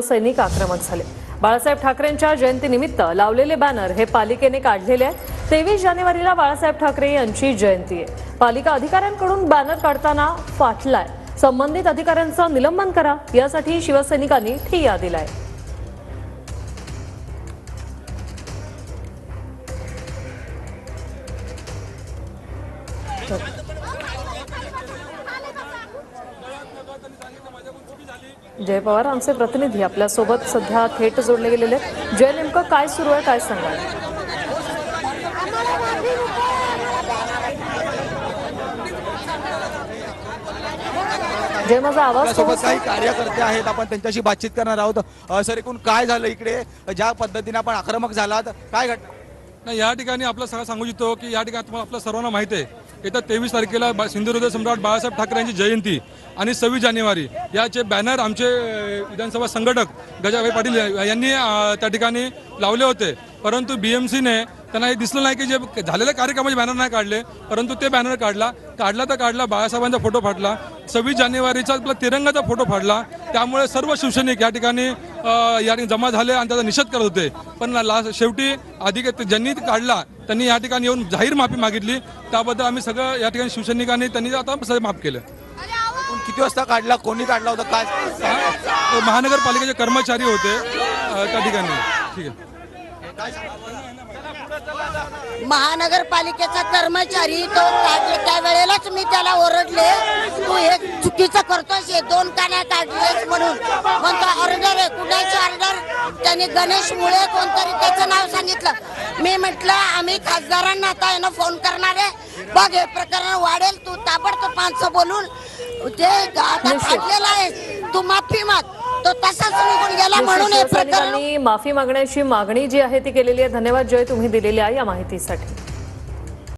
सैनिक आक्रमक झाले. बाळासाहेब ठाकरेंच्या जयंतीनिमित्त लावलेले बॅनर हे पालिकेने काढलेले आहे तेवीस जानेवारीला बाळासाहेब ठाकरे यांची जयंती आहे. पालिका अधिकाऱ्यांकडून बॅनर काढताना फाटलाय. संबंधित अधिकाऱ्यांचं निलंबन करा. यासाठी शिवसैनिकांनी ठिय्या दिलाय. जय पवार आमचे प्रतिनिधी आपल्यासोबत सध्या थेट जोडले गेलेले आहेत. जय नेमकं काय सुरू आहे काय सांगाल जय माझा आवाज? काही कार्यकर्ते आहेत आपण त्यांच्याशी बातचीत करणार आहोत सर एकूण काय झालं इकडे ज्या पद्धतीने आपण आक्रमक झालात काय घटना नाही या ठिकाणी आपलं सगळं सांगू इच्छितो की या ठिकाणी तुम्हाला आपल्या सर्वांना माहिती आहे येत्या तेवीस तारखेला बा- सिंधुदुर्ग सम्राट बाळासाहेब ठाकरे यांची जयंती आणि सव्वीस जानेवारी याचे बॅनर आमचे विधानसभा संघटक गजाभाई पाटील यांनी त्या ठिकाणी लावले होते. परंतु बीएमसीने त्यांना हे दिसलं नाही की जे झालेल्या कार्यक्रमाचे बॅनर नाही काढले परंतु ते बॅनर काढला. काढला तर काढला बाळासाहेबांचा फोटो फाटला. सव्वीस जानेवारीचा आपला तिरंगाचा फोटो फाडला त्यामुळे सर्व शिवसैनिक या ठिकाणी या जमा झाले आणि त्याचा निषेध करत होते. पण लास्ट शेवटी अधिक ज्यांनी काढला त्यांनी या ठिकाणी येऊन जाहीर माफी मागितली. त्याबद्दल आम्ही सगळं या ठिकाणी शिवसैनिकांनी त्यांनी आता सगळं माफ केलं. किती वाजता काढला? कोणी काढला होता? काय? महानगरपालिकेचे कर्मचारी होते त्या ठिकाणी. ठीक आहे. महानगरपालिकेचा कर्मचारी तो काढले त्या वेळेलाच मी त्याला ओरडले तू हे चुकीचं करतोस हे दोन कान्या काढलेस म्हणून म्हणतो ऑर्डर आहे? कुणाची ऑर्डर त्याने गणेश मुळे कोणतरी त्याचं नाव सांगितलं. मी म्हटलं आम्ही खासदारांना आता आहे ना फोन करणार आहे. बघ हे प्रकरण वाढेल. तू ताबडतोब माणसं बोलून ते आता काढलेलं आहे. तू माफी माग. तो तसाच निघून गेला म्हणून हे प्रकरण माफी मागण्याची मागणी जी आहे ती केलेली आहे. धन्यवाद जय तुम्ही दिलेल्या या माहितीसाठी.